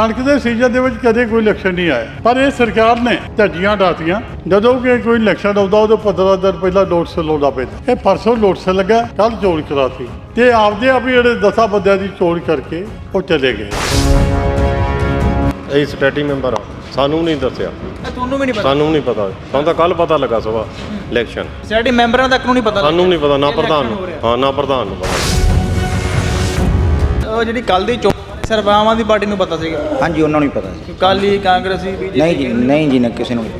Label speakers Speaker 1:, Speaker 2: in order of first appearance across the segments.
Speaker 1: ਕਣਕ ਦੇ ਸੀਜ਼ਨ ਦੇ ਵਿੱਚ ਕਦੇ ਕੋਈ ਇਲੈਕਸ਼ਨ ਨਹੀਂ ਆਇਆ। ਪਰ ਇਹ ਸਰਕਾਰ ਨੇ ਧੱਜੀਆਂ ਡਾਤੀਆਂ। ਜਦੋਂ ਕਿ ਕੋਈ ਇਲੈਕਸ਼ਨ ਆਉਂਦਾ ਉਦੋਂ 15 ਦਿਨ ਪਹਿਲਾਂ ਨੋਟਿਸ ਲਾਉਣਾ ਪੈਂਦਾ ਇਹ ਪਰਸੋਂ ਨੋਟਿਸ ਲੱਗਾ ਕੱਲ ਚੋਣ ਕਰਾਤੀ। ਤੇ ਆਪਦੇ ਆਪ ਹੀ ਜਿਹੜੇ ਦਸਾਂ ਬੰਦਿਆਂ ਦੀ ਚੋਣ ਕਰਕੇ ਉਹ ਚਲੇ ਗਏ।
Speaker 2: ਅਸੀਂ ਸਟੇਟੀ ਮੈਂਬਰ ਆ ਸਾਨੂੰ ਨਹੀਂ ਦੱਸਿਆ।
Speaker 3: ਤੁਹਾਨੂੰ ਵੀ ਨਹੀਂ ਪਤਾ?
Speaker 2: ਸਾਨੂੰ ਨਹੀਂ ਪਤਾ। ਸਾਨੂੰ ਤਾਂ ਕੱਲ ਪਤਾ ਲੱਗਾ ਸਵਾ ਇਲੈਕਸ਼ਨ
Speaker 3: ਸਾਡੇ ਮੈਂਬਰਾਂ ਤੱਕ ਨੂੰ ਨਹੀਂ ਪਤਾ
Speaker 2: ਸਾਨੂੰ ਨਹੀਂ ਪਤਾ ਨਾ ਪ੍ਰਧਾਨ ਨੂੰ। ਹਾਂ ਨਾ ਪ੍ਰਧਾਨ ਨੂੰ ਪਤਾ।
Speaker 3: ਉਹ ਜਿਹੜੀ ਕੱਲ ਦੀ ਚੋਣ ਸਿਰਫ ਆਮ ਆਦਮੀ ਪਾਰਟੀ ਨੂੰ ਪਤਾ ਸੀਗਾ?
Speaker 4: ਹਾਂਜੀ ਉਹਨਾਂ ਨੂੰ ਹੀ ਪਤਾ ਸੀ।
Speaker 3: ਕਾਲੀ ਕਾਂਗਰਸੀ ਬੀਜੇਪੀ
Speaker 4: ਨਹੀਂ ਜੀ ਨਹੀਂ ਜੀ ਨਾ ਕਿਸੇ ਨੂੰ ਨਹੀਂ।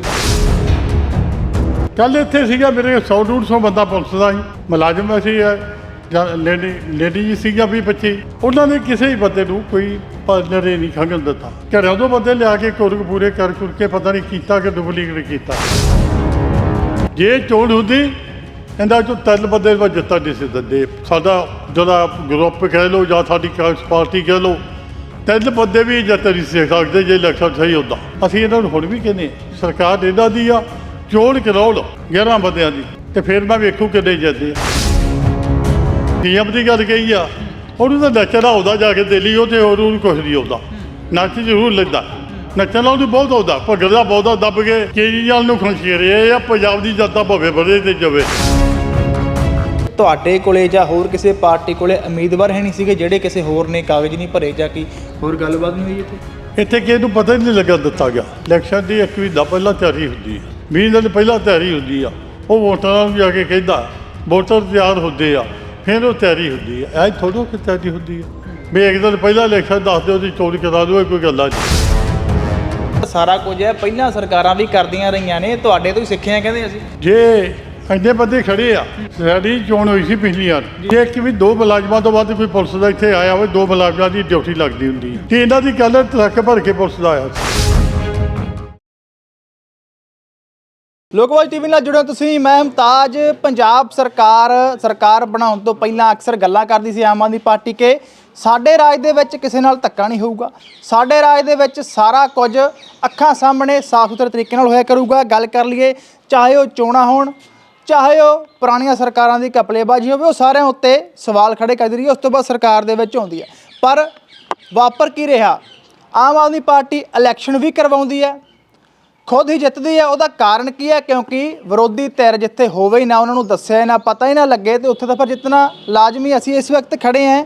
Speaker 1: ਕੱਲ ਇੱਥੇ ਸੀਗਾ ਮੇਰੇ 100 150 ਬੰਦਾ ਪੁਲਿਸ ਦਾ ਸੀ। ਮੁਲਾਜ਼ਮ ਅਸੀਂ ਜਾਂ ਲੇਡੀ ਲੇਡੀ ਜੀ ਸੀਗਾ ਵੀ 25 ਉਹਨਾਂ ਨੇ ਕਿਸੇ ਹੀ ਬੰਦੇ ਨੂੰ ਕੋਈ ਪਾਰਟਨਰ ਨਹੀਂ ਖੰਗਣ ਦਿੱਤਾ। ਘਰੋਂ ਤੋਂ ਬੰਦੇ ਲਿਆ ਕੇ ਕੁਰਕ ਪੂਰੇ ਕਰ ਕੁਰ ਕੇ ਪਤਾ ਨਹੀਂ ਕੀਤਾ ਕਿ ਡੁਪਲੀਕੇਟ ਕੀਤਾ। ਜੇ ਚੋਣ ਹੁੰਦੀ ਇਹਦਾ ਚੋਂ ਤਿੰਨ ਬੰਦੇ ਵਾ ਜਿੱਤਾ ਨਹੀਂ ਸੀ ਦਿੰਦੇ। ਸਾਡਾ ਜਿਹੜਾ ਗਰੁੱਪ ਕਹਿ ਲਓ ਜਾਂ ਸਾਡੀ ਕਾਂਗਰਸ ਪਾਰਟੀ ਕਹਿ ਲਓ ਤਿੰਨ ਬੰਦੇ ਵੀ ਜਿੱਤ ਨਹੀਂ ਸੀ ਸਕਦੇ ਜੇ ਇਲੈਕਸ਼ਨ ਸਹੀ ਹੁੰਦਾ। ਅਸੀਂ ਇਹਨਾਂ ਨੂੰ ਹੁਣ ਵੀ ਕਹਿੰਦੇ ਹਾਂ, ਸਰਕਾਰ ਇਹਨਾਂ ਦੀ ਆ ਚੋਣ ਕਰਾਉਣ 11 ਬੰਦਿਆਂ ਦੀ। ਤੇ ਫਿਰ ਮੈਂ ਵੇਖੂ ਕਿੰਨੇ ਜਾਂਦੇ ਆ। ਪੀਐਮ ਦੀ ਗੱਲ ਕਹੀ ਆ ਉਹਨੂੰ ਤਾਂ ਨੱਚਣਾ ਆਉਂਦਾ ਜਾ ਕੇ ਦਿੱਲੀ ਉਹ ਤੇ ਹੋਰ ਉਹਨੂੰ ਕੁਛ ਨਹੀਂ ਆਉਂਦਾ। ਨੱਚ ਜ਼ਰੂਰ ਲੈਂਦਾ। ਨੱਚਣਾ ਉਹਨੂੰ ਬਹੁਤ ਆਉਂਦਾ ਭਗਦਾ ਬਹੁਤਾ ਦੱਬ ਕੇ ਕੇਜਰੀਵਾਲ ਨੂੰ ਖੁਸ਼ੀਰੇ ਆ ਪੰਜਾਬ ਦੀ ਜਨਤਾ ਭਵੇ ਬੜੇ ਤੇ ਜਾਵੇ।
Speaker 3: ਤੁਹਾਡੇ ਕੋਲੇ ਜਾਂ ਹੋਰ ਕਿਸੇ ਪਾਰਟੀ ਕੋਲੇ ਉਮੀਦਵਾਰ ਹੈ ਨਹੀਂ ਸੀਗੇ ਜਿਹੜੇ ਕਿਸੇ ਹੋਰ ਨੇ ਕਾਗਜ਼ ਨਹੀਂ ਭਰੇ ਜਾਂ ਕੀ? ਹੋਰ ਗੱਲਬਾਤ ਨਹੀਂ ਹੋਈ ਇੱਥੇ?
Speaker 1: ਇੱਥੇ ਕਿਸੇ ਨੂੰ ਪਤਾ ਹੀ ਨਹੀਂ ਲੱਗਾ ਦਿੱਤਾ ਗਿਆ। ਇਲੈਕਸ਼ਨ ਦੀ ਇੱਕ ਮਹੀਨਾ ਪਹਿਲਾਂ ਤਿਆਰੀ ਹੁੰਦੀ ਹੈ 20 ਦਿਨ ਪਹਿਲਾਂ ਤਿਆਰੀ ਹੁੰਦੀ ਆ। ਉਹ ਵੋਟਰਾਂ ਨੂੰ ਜਾ ਕੇ ਕਹਿੰਦਾ ਵੋਟਰ ਤਿਆਰ ਹੁੰਦੇ ਆ। ਫਿਰ ਉਹ ਤਿਆਰੀ ਹੁੰਦੀ ਆ। ਐ ਥੋੜੋ ਕਿ ਤਿਆਰੀ ਹੁੰਦੀ ਆ। ਵੀ ਇੱਕ ਦਿਨ ਪਹਿਲਾਂ ਇਲੈਕਸ਼ਨ ਦੱਸ ਦਿਓ ਉਹਦੀ ਚੋਣ ਕਰਾ ਦਿਓ ਇਹ ਕੋਈ ਗੱਲਾਂ ਨਹੀਂ।
Speaker 3: ਸਾਰਾ ਕੁਝ ਹੈ ਪਹਿਲਾਂ ਸਰਕਾਰਾਂ ਵੀ ਕਰਦੀਆਂ ਰਹੀਆਂ ਨੇ ਤੁਹਾਡੇ ਤੋਂ ਹੀ ਸਿੱਖਿਆ ਕਹਿੰਦੇ ਅਸੀਂ।
Speaker 1: ਜੇ ਇੰਨੇ ਬੰਦੇ ਖੜੇ ਆ। ਸਾਡੀ ਚੋਣ ਹੋਈ ਸੀ ਪਿਛਲੀ ਵਾਰ। ਜੇ ਕਿ ਵੀ ਦੋ ਮੁਲਾਜ਼ਮਾਂ ਤੋਂ ਵੱਧ ਕੋਈ ਪੁਲਿਸ ਦਾ ਇੱਥੇ ਆਇਆ ਹੋਵੇ, ਦੋ ਮੁਲਾਜ਼ਮਾਂ ਦੀ ਡਿਊਟੀ ਲੱਗਦੀ ਹੁੰਦੀ ਹੈ ਤੇ ਇਹਨਾਂ ਦੀ ਗੱਲ ਟਰੱਕ ਭਰ ਕੇ ਪੁਲਿਸ ਦਾ ਆਇਆ ਸੀ।
Speaker 3: ਲੋਕਵਾਲ ਟੀਵੀ ਨਾਲ ਜੁੜੇ ਤੁਸੀਂ, ਮੈਂ ਮੁਮਤਾਜ। ਪੰਜਾਬ ਸਰਕਾਰ ਸਰਕਾਰ ਬਣਾਉਣ ਤੋਂ ਪਹਿਲਾਂ ਅਕਸਰ ਗੱਲਾਂ ਕਰਦੀ ਸੀ ਆਮ ਆਦਮੀ ਪਾਰਟੀ ਕੇ, ਸਾਡੇ ਰਾਜ ਦੇ ਵਿੱਚ ਕਿਸੇ ਨਾਲ ਧੱਕਾ ਨਹੀਂ ਹੋਊਗਾ। ਸਾਡੇ ਰਾਜ ਦੇ ਵਿੱਚ ਸਾਰਾ ਕੁਝ ਅੱਖਾਂ ਸਾਹਮਣੇ ਸਾਫ਼ ਸੁਥਰੇ ਤਰੀਕੇ ਨਾਲ ਹੋਇਆ ਕਰੂਗਾ। ਗੱਲ ਕਰ ਲਈਏ, ਚਾਹੇ ਉਹ ਚੋਣਾਂ ਹੋਣ ਚਾਹੇ ਉਹ ਪੁਰਾਣੀਆਂ ਸਰਕਾਰਾਂ ਦੀ ਕਪਲੇਬਾਜ਼ੀ ਹੋਵੇ ਉਹ ਸਾਰਿਆਂ ਉੱਤੇ ਸਵਾਲ ਖੜੇ ਕਰਦੀ ਰਹੀ ਹੈ, ਉਸ ਤੋਂ ਬਾਅਦ ਸਰਕਾਰ ਦੇ ਵਿੱਚ ਆਉਂਦੀ ਹੈ। ਪਰ ਵਾਪਰ ਕੀ ਰਿਹਾ? ਆਮ ਆਦਮੀ ਪਾਰਟੀ ਇਲੈਕਸ਼ਨ ਵੀ ਕਰਵਾਉਂਦੀ ਹੈ ਖੁਦ ਹੀ ਜਿੱਤਦੀ ਹੈ। ਉਹਦਾ ਕਾਰਨ ਕੀ ਹੈ? ਕਿਉਂਕਿ ਵਿਰੋਧੀ ਧਿਰ ਜਿੱਥੇ ਹੋਵੇ ਹੀ ਨਾ ਉਹਨਾਂ ਨੂੰ ਦੱਸਿਆ ਹੀ ਨਾ ਪਤਾ ਹੀ ਨਾ ਲੱਗੇ ਤੇ ਉੱਥੇ ਤਾਂ ਫਿਰ ਜਿੱਤਣਾ ਲਾਜ਼ਮੀ ਅਸੀਂ ਇਸ ਵਕਤ ਖੜੇ ਹਾਂ।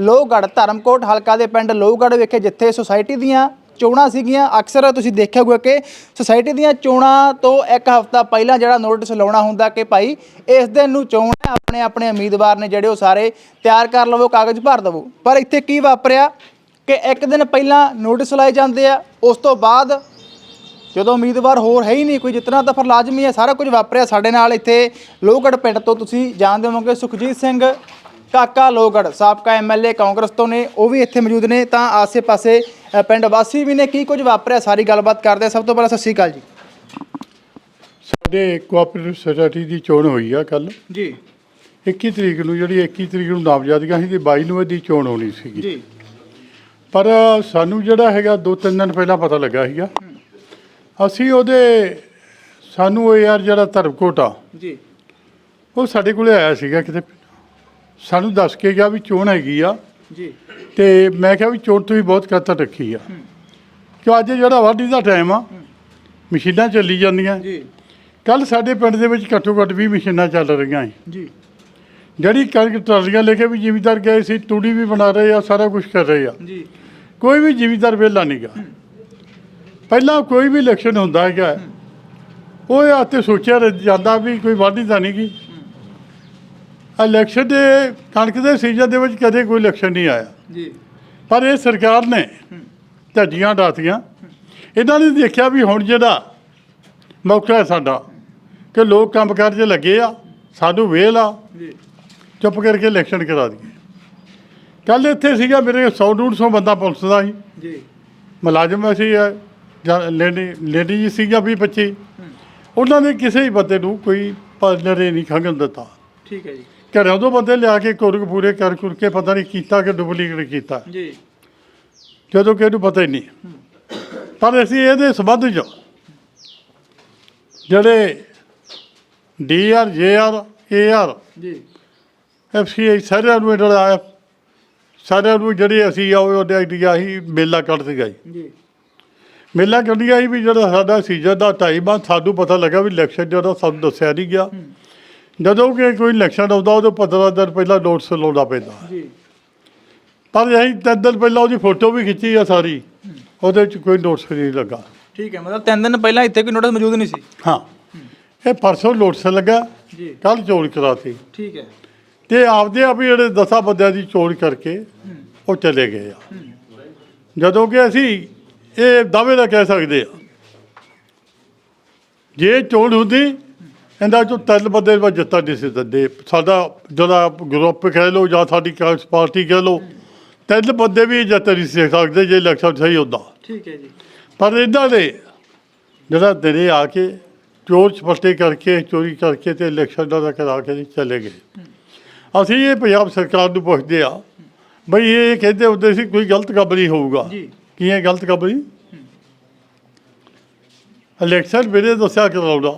Speaker 3: ਲੋਹਗੜ੍ਹ ਧਰਮਕੋਟ ਹਲਕਾ ਦੇ ਪਿੰਡ ਲੋਹਗੜ੍ਹ ਵਿਖੇ ਜਿੱਥੇ ਸੁਸਾਇਟੀ ਦੀਆਂ ਚੋਣਾਂ ਸੀਗੀਆਂ। ਅਕਸਰ ਤੁਸੀਂ ਦੇਖਿਆ ਹੋਊਗਾ ਕਿ ਸੁਸਾਇਟੀ ਦੀਆਂ ਚੋਣਾਂ ਤੋਂ ਇੱਕ ਹਫ਼ਤਾ ਪਹਿਲਾਂ ਜਿਹੜਾ ਨੋਟਿਸ ਲਾਉਣਾ ਹੁੰਦਾ ਕਿ ਭਾਈ ਇਸ ਦਿਨ ਨੂੰ ਚੋਣ ਹੈ, ਆਪਣੇ ਆਪਣੇ ਉਮੀਦਵਾਰ ਨੇ ਜਿਹੜੇ ਉਹ ਸਾਰੇ ਤਿਆਰ ਕਰ ਲਵੋ, ਕਾਗਜ਼ ਭਰ ਦਵੋ। ਪਰ ਇੱਥੇ ਕੀ ਵਾਪਰਿਆ ਕਿ ਇੱਕ ਦਿਨ ਪਹਿਲਾਂ ਨੋਟਿਸ ਲਾਏ ਜਾਂਦੇ ਆ, ਉਸ ਤੋਂ ਬਾਅਦ ਜਦੋਂ ਉਮੀਦਵਾਰ ਹੋਰ ਹੈ ਹੀ ਨਹੀਂ, ਕੋਈ ਜਿੱਤਣਾ ਤਾਂ ਫਿਰ ਲਾਜ਼ਮੀ ਹੈ, ਸਾਰਾ ਕੁਝ ਵਾਪਰਿਆ ਸਾਡੇ ਨਾਲ ਇੱਥੇ ਲੋਹਗੜ੍ਹ ਪਿੰਡ ਤੋਂ ਤੁਸੀਂ ਜਾਣਦੇ ਹੋਵੋਗੇ ਸੁਖਜੀਤ ਸਿੰਘ ਕਾਕਾ ਲੋਹਗੜ੍ਹ, ਸਾਬਕਾ ਐਮਐਲਏ ਕਾਂਗਰਸ ਤੋਂ ਨੇ, ਉਹ ਵੀ ਇੱਥੇ ਮੌਜੂਦ ਨੇ। ਤਾਂ ਆਸੇ-ਪਾਸੇ ਅ, ਪਿੰਡ ਵਾਸੀ ਵੀ ਨੇ ਕੀ ਕੁਝ ਵਾਪਰਿਆ? ਸਾਰੀ ਗੱਲਬਾਤ ਕਰਦੇ ਆ ਸਭ ਤੋਂ ਪਹਿਲਾਂ ਸਤਿ ਸ਼੍ਰੀ ਅਕਾਲ ਜੀ।
Speaker 1: ਸਾਡੇ ਕੋਆਪਰੇਟਿਵ ਸੁਸਾਇਟੀ ਦੀ ਚੋਣ ਹੋਈ ਆ ਕੱਲ
Speaker 3: ਜੀ।
Speaker 1: 21 ਤਰੀਕ ਨੂੰ ਜਿਹੜੀ 21 ਤਰੀਕ ਨੂੰ ਨਾਮਜ਼ਦਗੀਆਂ ਸੀ ਤੇ 22 ਨੂੰ ਇਹਦੀ ਚੋਣ ਹੋਣੀ ਸੀਗੀ।
Speaker 3: ਜੀ।
Speaker 1: ਪਰ ਸਾਨੂੰ ਜਿਹੜਾ ਹੈਗਾ ਦੋ ਤਿੰਨ ਦਿਨ ਪਹਿਲਾਂ ਪਤਾ ਲੱਗਾ ਸੀਗਾ। ਅਸੀਂ ਉਹਦੇ ਸਾਨੂੰ ਉਹ ਯਾਰ ਜਿਹੜਾ ਧਰਮਕੋਟ ਆ
Speaker 3: ਜੀ।
Speaker 1: ਉਹ ਸਾਡੇ ਕੋਲੇ ਆਇਆ ਸੀਗਾ ਕਿਤੇ। ਸਾਨੂੰ ਦੱਸ ਕੇ ਗਿਆ ਵੀ ਚੋਣ ਹੈਗੀ ਆ।
Speaker 3: ਜੀ।
Speaker 1: ਤੇ ਮੈਂ ਕਿਹਾ ਵੀ ਚੋਣ ਤੋਂ ਵੀ ਬਹੁਤ ਕਤਰ ਰੱਖੀ ਆ। ਕਿ ਅੱਜ ਜਿਹੜਾ ਵਾਢੀ ਦਾ ਟਾਈਮ ਆ ਮਸ਼ੀਨਾਂ ਚੱਲੀ ਜਾਂਦੀਆਂ।
Speaker 3: ਜੀ।
Speaker 1: ਕੱਲ ਸਾਡੇ ਪਿੰਡ ਦੇ ਵਿੱਚ ਘੱਟੋ ਘੱਟ 20 ਮਸ਼ੀਨਾਂ ਚੱਲ ਰਹੀਆਂ ਸੀ
Speaker 3: ਜੀ।
Speaker 1: ਜਿਹੜੀ ਕਣਕ ਟਰਾਲੀਆਂ ਲੈ ਕੇ ਵੀ ਜ਼ਿਮੀਦਾਰ ਗਏ ਸੀ ਤੂੜੀ ਵੀ ਬਣਾ ਰਹੇ ਆ ਸਾਰਾ ਕੁਝ ਕਰ ਰਹੇ ਆ।
Speaker 3: ਜੀ।
Speaker 1: ਕੋਈ ਵੀ ਜ਼ਿਮੀਦਾਰ ਵਿਹਲਾ ਨਹੀਂਗਾ ਪਹਿਲਾਂ ਕੋਈ ਵੀ ਇਲੈਕਸ਼ਨ ਹੁੰਦਾ ਹੈਗਾ ਉਹ ਆਤੇ ਸੋਚਿਆ ਰਹਿ ਜਾਂਦਾ ਵੀ ਕੋਈ ਵਾਢੀ ਤਾਂ ਨਹੀਂ ਗੀ। ਇਲੈਕਸ਼ਨ ਦੇ ਕਣਕ ਦੇ ਸੀਜ਼ਨ ਦੇ ਵਿੱਚ ਕਦੇ ਕੋਈ ਇਲੈਕਸ਼ਨ ਨਹੀਂ ਆਇਆ।
Speaker 3: ਜੀ।
Speaker 1: ਪਰ ਇਹ ਸਰਕਾਰ ਨੇ ਧੱਜੀਆਂ ਡਾਤੀਆਂ। ਇਹਨਾਂ ਨੇ ਦੇਖਿਆ ਵੀ ਹੁਣ ਜਿਹੜਾ ਮੌਕਾ ਹੈ ਸਾਡਾ ਕਿ ਲੋਕ ਕੰਮ ਕਾਰ 'ਚ ਲੱਗੇ ਆ ਸਾਨੂੰ ਵੇਲ ਆ
Speaker 3: ਜੀ।
Speaker 1: ਚੁੱਪ ਕਰਕੇ ਇਲੈਕਸ਼ਨ ਕਰਾ ਦਈਏ। ਕੱਲ ਇੱਥੇ ਸੀਗਾ ਮੇਰੇ 100 150 ਬੰਦਾ ਪੁਲਿਸ ਦਾ ਸੀ।
Speaker 3: ਜੀ।
Speaker 1: ਮੁਲਾਜ਼ਮ ਜਾਂ ਲੇਡੀ ਲੇਡੀ ਜੀ ਸੀਗਾ ਵੀ 25 ਉਹਨਾਂ ਨੇ ਕਿਸੇ ਹੀ ਬੰਦੇ ਨੂੰ ਕੋਈ ਪਾਰਟਨਰ ਨਹੀਂ ਖੰਗਣ ਦਿੱਤਾ।
Speaker 3: ਠੀਕ ਹੈ ਜੀ।
Speaker 1: ਘਰੋਂ ਤੋਂ ਬੰਦੇ ਲਿਆ ਕੇ ਕੁਰਕ ਪੂਰੇ ਕਰ ਕੁਰ ਕੇ ਪਤਾ ਨਹੀਂ ਕੀਤਾ ਕਿ ਡੁਪਲੀਕੇਟ ਕੀਤਾ।
Speaker 3: ਜੀ।
Speaker 1: ਜਦੋਂ ਕਿ ਇਹਨੂੰ ਪਤਾ ਹੀ ਨਹੀਂ। ਪਰ ਅਸੀਂ ਇਹਦੇ ਸੰਬੰਧ 'ਚ ਜਿਹੜੇ D R J R A R
Speaker 3: G.
Speaker 1: F C I ਸਾਰਿਆਂ ਨੂੰ ਜਿਹੜਾ ਆਇਆ। ਸਾਰਿਆਂ ਨੂੰ ਜਿਹੜੇ ਅਸੀਂ ਆ ਉਹਦੇ ਆਈਡੀਆ ਹੀ ਮੇਲਾ ਕੱਢ ਸੀਗਾ ਜੀ
Speaker 3: ਜੀ।
Speaker 1: ਮੇਲਾ ਕੱਢਿਆ ਸੀ ਵੀ ਜਿਹੜਾ ਸਾਡਾ ਸੀਜ਼ਨ ਦਾ ਟਾਈਮ ਆ ਸਾਨੂੰ ਪਤਾ ਲੱਗਾ ਵੀ ਇਲੈਕਸ਼ਨ ਜਿਹੜਾ ਸਾਨੂੰ ਦੱਸਿਆ ਨਹੀਂ ਗਿਆ। ਜਦੋਂ ਕਿ ਕੋਈ ਇਲੈਕਸ਼ਨ ਆਉਂਦਾ ਉਹਦੇ 15 ਦਿਨ ਪਹਿਲਾਂ ਨੋਟਿਸ ਲਾਉਣਾ ਪੈਂਦਾ।
Speaker 3: ਜੀ।
Speaker 1: ਪਰ ਅਸੀਂ ਤਿੰਨ ਦਿਨ ਪਹਿਲਾਂ ਉਹਦੀ ਫੋਟੋ ਵੀ ਖਿੱਚੀ ਆ ਸਾਰੀ ਉਹਦੇ ਵਿੱਚ ਕੋਈ ਨੋਟਿਸ ਨਹੀਂ ਲੱਗਾ।
Speaker 3: ਠੀਕ ਹੈ ਮਤਲਬ ਤਿੰਨ ਦਿਨ ਪਹਿਲਾਂ ਇੱਥੇ ਕੋਈ ਨੋਟਿਸ ਮੌਜੂਦ ਨਹੀਂ ਸੀ?
Speaker 1: ਹਾਂ। ਇਹ ਪਰਸੋਂ ਨੋਟਿਸ ਲੱਗਾ
Speaker 3: ਜੀ।
Speaker 1: ਕੱਲ ਚੋਣ ਕਰਾਤੀ।
Speaker 3: ਠੀਕ ਹੈ।
Speaker 1: ਤੇ ਆਪਦੇ ਆਪ ਹੀ ਜਿਹੜੇ ਦਸਾਂ ਬੰਦਿਆਂ ਦੀ ਚੋਣ ਕਰਕੇ ਉਹ ਚਲੇ ਗਏ ਆ। ਜਦੋਂ ਕਿ ਅਸੀਂ ਇਹ ਦਾਅਵੇ ਨਾਲ ਕਹਿ ਸਕਦੇ ਆ ਜੇ ਚੋਣ ਹੁੰਦੀ ਇਹਦਾ ਚੋਂ ਤਿੰਨ ਬੰਦੇ ਵਾ ਜਿੱਤਾ ਸੀ ਦਿੰਦੇ। ਸਾਡਾ ਜਿਹੜਾ ਗਰੁੱਪ ਕਹਿ ਲਓ ਜਾਂ ਸਾਡੀ ਕਾਂਗਰਸ ਪਾਰਟੀ ਕਹਿ ਲਓ ਤਿੰਨ ਬੰਦੇ ਵੀ ਜਿੱਤ ਨਹੀਂ ਸੀ ਸਕਦੇ ਜੇ ਇਲੈਕਸ਼ਨ ਸਹੀ ਹੁੰਦਾ।
Speaker 3: ਠੀਕ ਹੈ ਜੀ।
Speaker 1: ਪਰ ਇਹਨਾਂ ਨੇ ਜਿਹੜਾ ਦਿਨੇ ਆ ਕੇ ਚੋਰ ਛਪਟੇ ਕਰਕੇ ਚੋਰੀ ਕਰਕੇ ਤੇ ਇਲੈਕਸ਼ਨ ਦਾ ਕਰਾ ਕੇ ਜੀ ਚਲੇ ਗਏ। ਅਸੀਂ ਇਹ ਪੰਜਾਬ ਸਰਕਾਰ ਨੂੰ ਪੁੱਛਦੇ ਆ ਬਈ ਇਹ ਕਹਿੰਦੇ ਹੁੰਦੇ ਸੀ ਕੋਈ ਗਲਤ ਕੰਮ ਨਹੀਂ ਹੋਊਗਾ।
Speaker 3: ਜੀ।
Speaker 1: ਕੀ ਇਹ ਗਲਤ ਕੰਮ ਨਹੀਂ? ਇਲੈਕਸ਼ਨ ਮੇਰੇ ਦੱਸਿਆ ਕਰਾਉਣਾ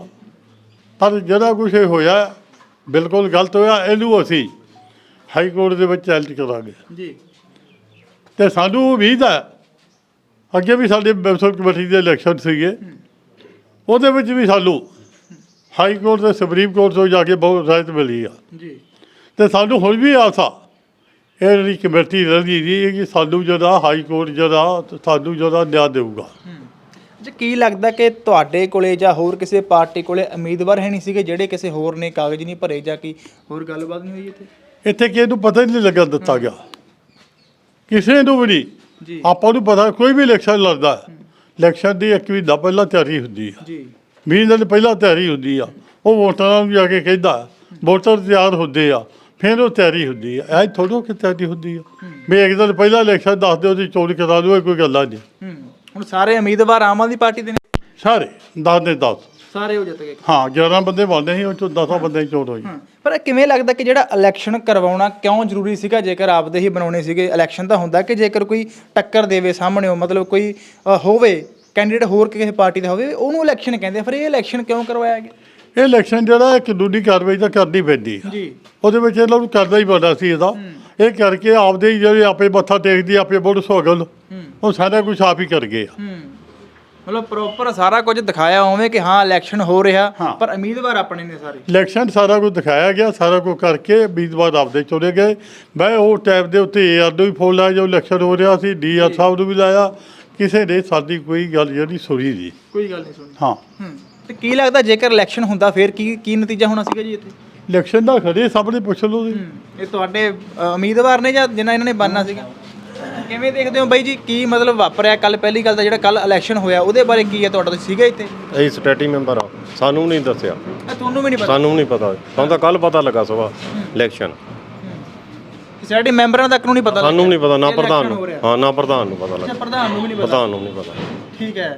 Speaker 1: ਪਰ ਜਿਹੜਾ ਕੁਝ ਇਹ ਹੋਇਆ ਬਿਲਕੁਲ ਗਲਤ ਹੋਇਆ ਇਹਨੂੰ ਅਸੀਂ ਹਾਈ ਕੋਰਟ ਦੇ ਵਿੱਚ ਚੈਲੰਜ ਕਰਾਂਗੇ।
Speaker 3: ਜੀ।
Speaker 1: ਤੇ ਸਾਨੂੰ ਉਮੀਦ ਹੈ ਅੱਗੇ ਵੀ ਸਾਡੇ ਵੈਬਸਾਈਟ ਕਮੇਟੀ ਦੇ ਇਲੈਕਸ਼ਨ ਸੀਗੇ। ਉਹਦੇ ਵਿੱਚ ਵੀ ਸਾਨੂੰ ਹਾਈ ਕੋਰਟ ਤੇ ਸੁਪਰੀਮ ਕੋਰਟ ਤੋਂ ਜਾ ਕੇ ਬਹੁਤ ਰਾਇਤ ਮਿਲੀ ਆ।
Speaker 3: ਜੀ।
Speaker 1: ਤੇ ਸਾਨੂੰ ਹੁਣ ਵੀ ਆਸਾ ਇਹ ਜਿਹੜੀ ਕਮੇਟੀ ਰਹਿੰਦੀ ਜੀ ਕਿ ਸਾਨੂੰ ਜਿਹੜਾ ਹਾਈ ਕੋਰਟ ਜਿਹੜਾ ਸਾਨੂੰ ਜਿਹੜਾ ਨਿਆਂ ਦੇਊਗਾ।
Speaker 3: ਜੀ ਕੀ ਲੱਗਦਾ ਕਿ ਤੁਹਾਡੇ ਕੋਲੇ ਜਾਂ ਹੋਰ ਕਿਸੇ ਪਾਰਟੀ ਕੋਲੇ ਉਮੀਦਵਾਰ ਹੈ ਨਹੀਂ ਸੀਗੇ ਜਿਹੜੇ ਕਿਸੇ ਹੋਰ ਨੇ ਕਾਗਜ਼ ਨਹੀਂ ਭਰੇ ਜਾਂ ਕੀ ਹੋਰ ਗੱਲਬਾਤ ਨਹੀਂ ਹੋਈ ਇੱਥੇ?
Speaker 1: ਇੱਥੇ ਕਿਸੇ ਨੂੰ ਪਤਾ ਹੀ ਨਹੀਂ ਲੱਗਣ ਦਿੱਤਾ ਗਿਆ। ਕਿਸੇ ਨੂੰ ਵੀ ਨਹੀਂ।
Speaker 3: ਜੀ।
Speaker 1: ਆਪਾਂ ਨੂੰ ਪਤਾ ਕੋਈ ਵੀ ਇਲੈਕਸ਼ਨ ਲੜਦਾ ਹੈ। ਇਲੈਕਸ਼ਨ ਦੀ ਇੱਕ ਮਹੀਨਾ ਪਹਿਲਾਂ ਤਿਆਰੀ ਹੁੰਦੀ ਆ।
Speaker 3: ਜੀ।
Speaker 1: 20 ਦਿਨ ਪਹਿਲਾਂ ਤਿਆਰੀ ਹੁੰਦੀ ਆ। ਉਹ ਵੋਟਰਾਂ ਨੂੰ ਜਾ ਕੇ ਕਹਿੰਦਾ ਵੋਟਰ ਤਿਆਰ ਹੁੰਦੇ ਆ। ਫਿਰ ਉਹ ਤਿਆਰੀ ਹੁੰਦੀ ਆ। ਐ ਥੋੜੋ ਕਿ ਤਿਆਰੀ ਹੁੰਦੀ ਆ। ਵੀ ਇੱਕ ਦਿਨ ਪਹਿਲਾਂ ਇਲੈਕਸ਼ਨ ਦੱਸ ਦਿਓ ਜੀ ਚੋਣ ਕਰਾ ਦਿਓ ਇਹ ਕੋਈ ਗੱਲਾਂ ਨਹੀਂ।
Speaker 3: ਹੂੰ। ਹੁਣ ਸਾਰੇ ਉਮੀਦਵਾਰ ਆਮ ਆਦਮੀ ਪਾਰਟੀ ਦੇ ਨੇ।
Speaker 1: ਸਾਰੇ ਦਸ ਦੇ 10
Speaker 3: ਸਾਰੇ ਹੋ ਜਿੱਤ ਗਏ।
Speaker 1: ਹਾਂ 11 ਬੰਦੇ ਬਣਦੇ ਸੀ ਉਹ ਚੋਂ 10 ਬੰਦੇ ਚੋਣ ਹੋਈ।
Speaker 3: ਪਰ ਇਹ ਕਿਵੇਂ ਲੱਗਦਾ ਕਿ ਜਿਹੜਾ ਇਲੈਕਸ਼ਨ ਕਰਵਾਉਣਾ ਕਿਉਂ ਜ਼ਰੂਰੀ ਸੀਗਾ ਜੇਕਰ ਆਪਦੇ ਹੀ ਬਣਾਉਣੇ ਸੀਗੇ ਇਲੈਕਸ਼ਨ ਤਾਂ ਹੁੰਦਾ ਕਿ ਜੇਕਰ ਕੋਈ ਟੱਕਰ ਦੇਵੇ ਸਾਹਮਣੇ ਮਤਲਬ ਕੋਈ ਅ, ਹੋਵੇ ਕੈਂਡੀਡੇਟ ਹੋਰ ਕਿਸੇ ਪਾਰਟੀ ਦਾ ਹੋਵੇ ਉਹਨੂੰ ਇਲੈਕਸ਼ਨ ਕਹਿੰਦੇ ਆ। ਫਿਰ ਇਹ ਇਲੈਕਸ਼ਨ ਕਿਉਂ ਕਰਵਾਇਆ ਗਿਆ?
Speaker 1: ਇਹ ਇਲੈਕਸ਼ਨ ਜਿਹੜਾ ਇਹ ਕਾਨੂੰਨੀ ਕਾਰਵਾਈ ਤਾਂ ਕਰਨੀ ਪੈਂਦੀ ਆ।
Speaker 3: ਜੀ।
Speaker 1: ਉਹਦੇ ਵਿੱਚ ਇਹਨਾਂ ਨੂੰ ਕਰਨਾ ਹੀ ਪੈਣਾ ਸੀ ਇਹਦਾ। ਇਹ ਕਰਕੇ ਆਪਦੇ ਹੀ ਜਿਹੜੇ ਆਪੇ ਮੱਥਾ ਟੇਕਦੀ ਆਪੇ ਬੋੜ ਸੋਗਲ ਉਹ ਸਾਰਾ ਕੁਝ ਆਪ ਹੀ ਕਰ ਗਏ ਆ।
Speaker 3: ਹੂੰ। ਮਤਲਬ ਪ੍ਰੋਪਰ ਸਾਰਾ ਕੁਝ ਦਿਖਾਇਆ ਹੋਵੇ ਕਿ ਹਾਂ ਇਲੈਕਸ਼ਨ ਹੋ ਰਿਹਾ। ਪਰ ਉਮੀਦਵਾਰ ਆਪਣੇ ਨੇ ਸਾਰੇ।
Speaker 1: ਇਲੈਕਸ਼ਨ ਸਾਰਾ ਕੁਝ ਦਿਖਾਇਆ ਗਿਆ ਸਾਰਾ ਕੁਝ ਕਰਕੇ ਉਮੀਦਵਾਰ ਆਪਦੇ ਚੁਣੇ ਗਏ। ਮੈਂ ਉਹ ਟਾਈਮ ਦੇ ਉੱਤੇ ਏਆਰ ਨੂੰ ਵੀ ਫੋਨ ਲਾਇਆ ਜੋ ਇਲੈਕਸ਼ਨ ਹੋ ਰਿਹਾ ਸੀ ਡੀਆਰ ਸਾਹਿਬ ਨੂੰ ਵੀ ਲਾਇਆ। ਕਿਸੇ ਨੇ ਸਾਡੀ ਕੋਈ ਗੱਲ ਜਿਹੜੀ ਸੁਣੀ ਨਹੀਂ।
Speaker 3: ਕੋਈ ਗੱਲ ਨਹੀਂ ਸੁਣੀ।
Speaker 1: ਹਾਂ।
Speaker 3: ਹੂੰ। ਤੇ ਕੀ ਲੱਗਦਾ ਜੇਕਰ ਇਲੈਕਸ਼ਨ ਹੁੰਦਾ ਫਿਰ ਕੀ ਕੀ ਨਤੀਜਾ ਹੋਣਾ ਸੀਗਾ ਜੀ ਇੱਥੇ?
Speaker 1: ਇਲੈਕਸ਼ਨ ਦਾ ਖੜੇ ਸਾਹਮਣੇ ਪੁੱਛ ਲਓ ਜੀ
Speaker 3: ਇਹ ਤੁਹਾਡੇ ਉਮੀਦਵਾਰ ਨੇ ਜਾਂ ਜਿਨ੍ਹਾਂ ਇਹਨਾਂ ਨੇ ਬਣਨਾ ਸੀਗਾ? ਕਿਵੇਂ ਦੇਖਦੇ ਹੋ ਬਾਈ ਜੀ? ਕੀ ਮਤਲਬ ਵਾਪਰਿਆ? ਕੱਲ ਪਹਿਲੀ ਗੱਲ ਤਾਂ ਜਿਹੜਾ ਕੱਲ ਇਲੈਕਸ਼ਨ ਹੋਇਆ ਉਹਦੇ ਬਾਰੇ ਕੀ ਹੈ ਤੁਹਾਡਾ? ਤੁਸੀਂ ਸੀਗੇ ਇੱਥੇ?
Speaker 2: ਅਸੀਂ ਸਟੇਟੀ ਮੈਂਬਰ ਆ ਸਾਨੂੰ ਨਹੀਂ ਦੱਸਿਆ।
Speaker 3: ਇਹ ਤੁਹਾਨੂੰ ਵੀ ਨਹੀਂ ਪਤਾ?
Speaker 2: ਸਾਨੂੰ ਨਹੀਂ ਪਤਾ। ਸਾਨੂੰ ਤਾਂ ਕੱਲ ਪਤਾ ਲੱਗਾ ਸਵੇਰ ਇਲੈਕਸ਼ਨ
Speaker 3: ਸਾਡੇ ਮੈਂਬਰਾਂ ਤੱਕ ਨੂੰ ਨਹੀਂ ਪਤਾ
Speaker 2: ਸਾਨੂੰ ਨਹੀਂ ਪਤਾ ਨਾ ਪ੍ਰਧਾਨ ਨੂੰ। ਹਾਂ ਨਾ ਪ੍ਰਧਾਨ ਨੂੰ ਪਤਾ ਲੱਗਾ।
Speaker 3: ਪ੍ਰਧਾਨ ਨੂੰ ਵੀ ਨਹੀਂ ਪਤਾ।
Speaker 2: ਪ੍ਰਧਾਨ ਨੂੰ ਨਹੀਂ ਪਤਾ।
Speaker 3: ਠੀਕ ਹੈ।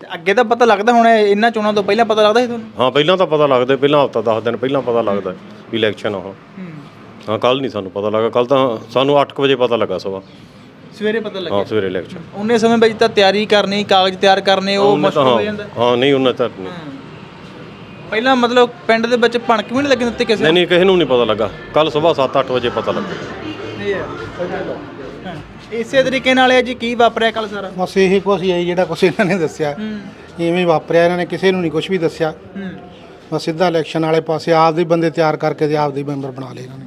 Speaker 3: ਤੇ ਅੱਗੇ ਤਾਂ ਪਤਾ ਲੱਗਦਾ ਹੁਣ ਇਹਨਾਂ ਚੋਣਾਂ ਤੋਂ ਪਹਿਲਾਂ ਪਤਾ ਲੱਗਦਾ ਸੀ ਤੁਹਾਨੂੰ?
Speaker 2: ਹਾਂ ਪਹਿਲਾਂ ਤਾਂ ਪਤਾ ਲੱਗਦਾ ਪਹਿਲਾਂ ਹਫਤਾ 10 ਦਿਨ ਪਹਿਲਾਂ ਪਤਾ ਲੱਗਦਾ ਵੀ ਇਲੈਕਸ਼ਨ ਆ ਉਹ ਹਾਂ। ਕੱਲ ਨਹੀਂ ਸਾਨੂੰ ਪਤਾ ਲੱਗਾ। ਕੱਲ ਤਾਂ ਸਾਨੂੰ 8 ਵਜੇ ਪਤਾ ਲੱਗਾ ਸਵੇਰ
Speaker 3: ਸਵੇਰੇ ਪਤਾ ਲੱਗਿਆ?
Speaker 2: ਹਾਂ ਸਵੇਰੇ ਇਲੈਕਸ਼ਨ
Speaker 3: ਉਹਨੇ ਸਮੇਂ ਵਿੱਚ ਤਾਂ ਤਿਆਰੀ ਕਰਨੀ ਕਾਗਜ਼ ਤਿਆਰ ਕਰਨੇ ਉਹ ਮੁਸ਼ਕਲ ਹੋ
Speaker 2: ਹਾਂ।
Speaker 3: ਜਾਂਦਾ।
Speaker 2: ਹਾਂ ਨਹੀਂ ਉਹਨਾਂ ਤਾਂ ਨਹੀਂ।
Speaker 3: ਪਹਿਲਾਂ ਮਤਲਬ ਪਿੰਡ ਦੇ ਵਿੱਚ ਭਣਕ ਵੀ ਨਹੀਂ ਲੱਗਣ ਦਿੱਤੇ ਕਿਸੇ
Speaker 2: ਨਹੀਂ ਨਹੀਂ ਕਿਸੇ ਨੂੰ ਨਹੀਂ ਪਤਾ ਲੱਗਾ। ਕੱਲ ਸਵੇਰ 7-8 ਵਜੇ ਪਤਾ ਲੱਗਾ।
Speaker 3: ਇਸੇ ਤਰੀਕੇ ਨਾਲ ਇਹ ਜੀ ਕੀ ਵਾਪਰਿਆ ਕੱਲ ਸਾਰਾ?
Speaker 5: ਬਸ ਇਹੀ ਕੁਛ ਹੀ ਜਿਹੜਾ ਕੁਛ ਇਹਨਾਂ ਨੇ ਦੱਸਿਆ। ਇਵੇਂ ਹੀ ਵਾਪਰਿਆ ਇਹਨਾਂ ਨੇ ਕਿਸੇ ਨੂੰ ਨਹੀਂ ਕੁਝ ਵੀ ਦੱਸਿਆ।
Speaker 3: ਹੂੰ।
Speaker 5: ਬਸ ਸਿੱਧਾ ਇਲੈਕਸ਼ਨ ਵਾਲੇ ਪਾਸੇ ਆਪਦੇ ਬੰਦੇ ਤਿਆਰ ਕਰਕੇ ਤੇ ਆਪਦੇ ਮੈਂਬਰ ਬਣਾ ਲਏ ਇਹਨਾਂ ਨੇ।